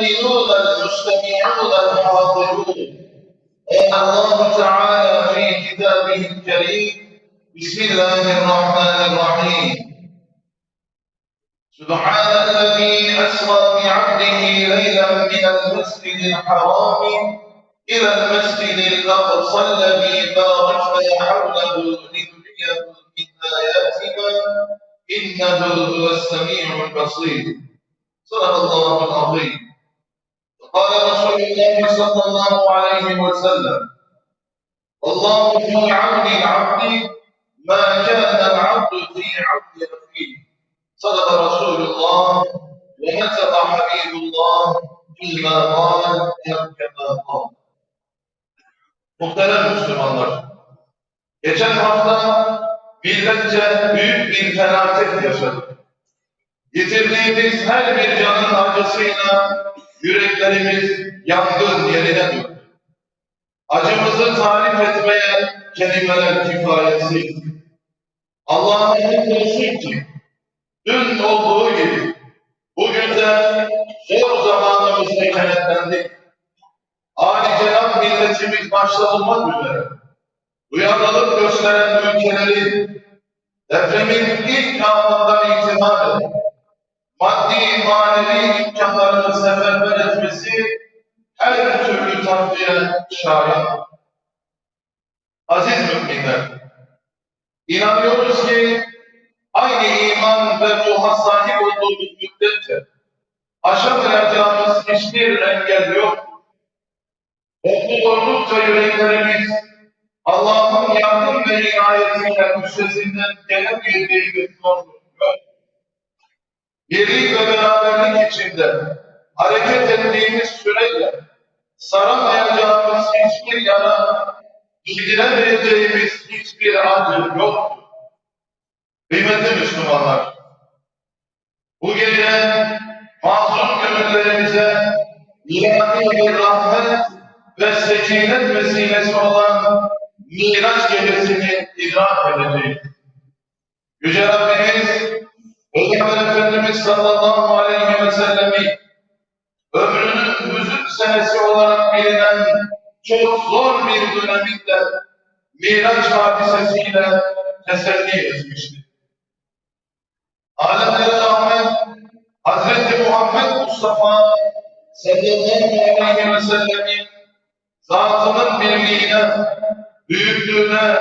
المؤمنون المستمعون الحاضرون. قال الله تعالى في كتابه الكريم بسم الله الرحمن الرحيم سبحان الذي أسرى بعبده ليلا من المسجد الحرام إلى المسجد الأقصى الذي باركنا حوله لنريه من آياتنا. إنه هو السميع البصير. صدق الله العظيم. وقال رسول الله صلى الله عليه وسلم الله في عون العبد ما كان العبد في عون أخيه صدق رسول الله ونطق حبيب الله فيما قال كما قال Muhterem Müslümanlar, geçen hafta milletçe büyük bir felaket yaşadık. Yitirdiğimiz her bir canın acısıyla yüreklerimiz yangın yerine döndü. Acımızı tarif etmeye kelimeler kifayetsiz. Allah'a hamdolsun ki dün olduğu gibi bugün de zor zamanımızda kenetlendik. Ali Cenab milletimiz başta olmak üzere duyarlılık gösteren ülkeleri depremin ilk anından itibaren maddi manevi imkanlarını seferber etmesi her türlü takdire şayan. Aziz müminler, inanıyoruz ki aynı iman ve ruha sahip olduğumuz müddetçe aşamayacağımız hiçbir engel yok. Mutlu oldukça yüreklerimiz Allah'ın yardım ve inayetiyle üstesinden gelemeyeceğimiz korkuyor. Birlik ve beraberlik içinde hareket ettiğimiz süreyle saramayacağımız hiçbir yara, bildiremeyeceğimiz hiçbir acı yok. Kıymetli Müslümanlar, bu gece mazlum gönüllerimize ilahi bir rahmet ve sekinet vesilesi olan Miraç gecesini idrak edeceğiz. Yüce Rabbimiz Peygamber Efendimiz sallallahu aleyhi ve sellemi ömrünün hüzün senesi olarak bilinen çok zor bir döneminde Miraç hadisesiyle teselli etmiştir. Alemlere rahmet Hazreti Muhammed Mustafa sallallahu aleyhi ve sellemin zatının birliğine, büyüklüğüne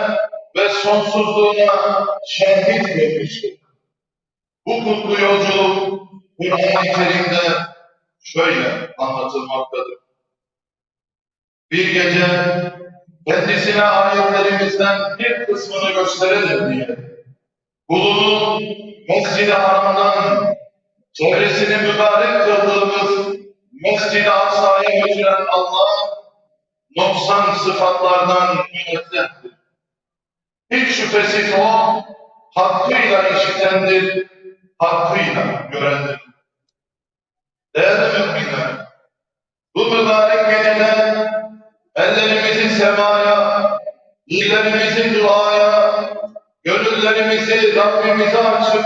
ve sonsuzluğuna şahit vermiştir. Bu kutlu yolculuk Kur'an-ı Kerim'de şöyle anlatılmaktadır. Bir gece kendisine ayetlerimizden bir kısmını gösterelim diye kulunu Mescid-i Haram'dan çevresini mübarek kıldığımız Mescid-i Aksa'ya götüren Allah noksan sıfatlardan münezzehtir. Hiç şüphesiz o hakkıyla işitendir, hakkıyla görendir. Değerli müminler, bu mübarek gecede ellerimizi semaya, dillerimizi duaya, gönüllerimizi Rabbimize açıp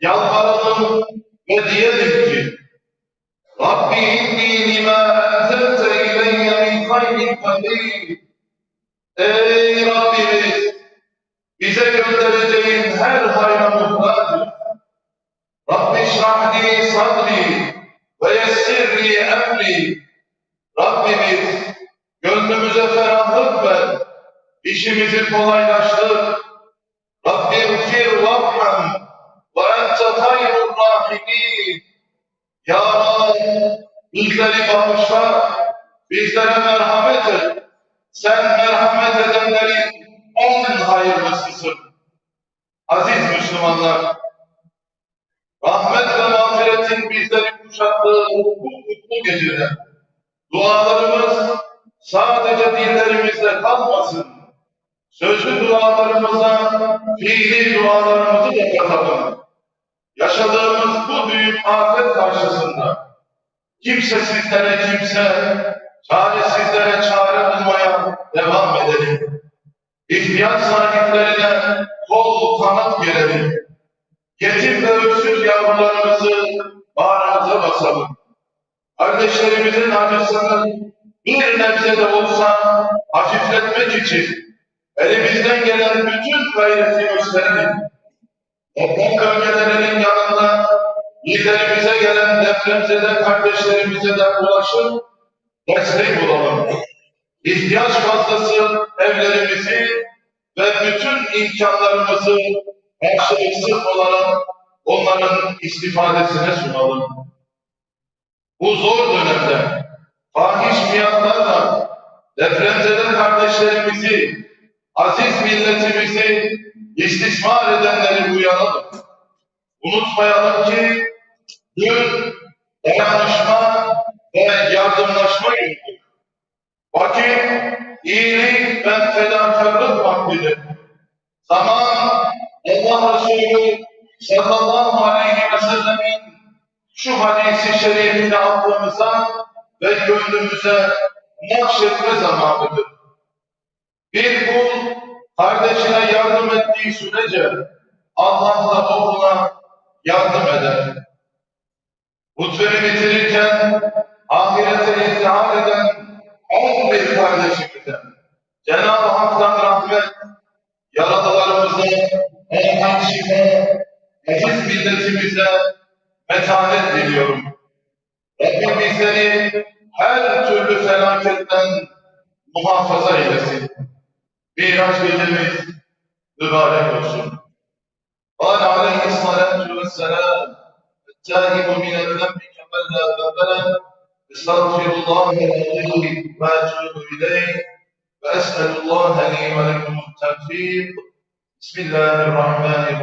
yalvaralım ve diyelim ki Rabbi inni lima enzelte ileyye min hayrin kadir. Ey Rabbimiz bize göndereceğin her hayra. Rabbi şrahli sadri ve yessirli emri. Rabbimiz gönlümüze ferahlık ver, işimizi kolaylaştır. Rabbim fir vahham ve ente hayrul rahimin. Ya Rab, bizleri bağışla, bizlere merhamet et. Sen merhamet edenlerin en hayırlısısın. Aziz Müslümanlar, mağfiretin bizleri kuşattığı bu kutlu gecede dualarımız sadece dillerimizde kalmasın. Sözlü dualarımıza fiili dualarımızı da katalım. Yaşadığımız bu büyük afet karşısında kimsesizlere kimse, çaresizlere çare bulmaya devam edelim. İhtiyaç sahiplerine kol kanat gerelim. Yetim ve öksüz bağrımıza basalım. kardeşlerimizin acısını bir nebze de olsa hafifletmek için elimizden gelen bütün gayreti gösterelim. Deprem bölgelerinin yanında liderimize gelen depremzede kardeşlerimize de ulaşıp destek olalım. İhtiyaç fazlası evlerimizi ve bütün imkanlarımızı karşılıksız olarak onların istifadesine sunalım. Bu zor dönemde fahiş fiyatlarla depremzede kardeşlerimizi, aziz milletimizi istismar edenleri uyaralım. Unutmayalım ki dün dayanışma ve yardımlaşma gündür. Vakit iyilik ve fedakarlık vaktidir. Zaman Allah Resulü sallallahu aleyhi ve sellemin şu hadisi şerifini aklımıza ve gönlümüze nakşetme zamanıdır. Bir kul kardeşine yardım ettiği sürece Allah da o yardım eder. Hutbemi bitirirken ahirete intihar eden on bir kardeşimizden Cenab-ı Hak'tan rahmet, yaralılarımıza erhan şifa, aziz milletimize metanet diliyorum. Rabbim bizleri her türlü felaketten muhafaza eylesin. Miraç gecemiz mübarek olsun. قال عليه الصلاة والسلام التائب من الذنب كمن لا ذنب له استغفر الله العظيم واتوب اليه واسال الله لي ولكم التوفيق بسم الله الرحمن الرحيم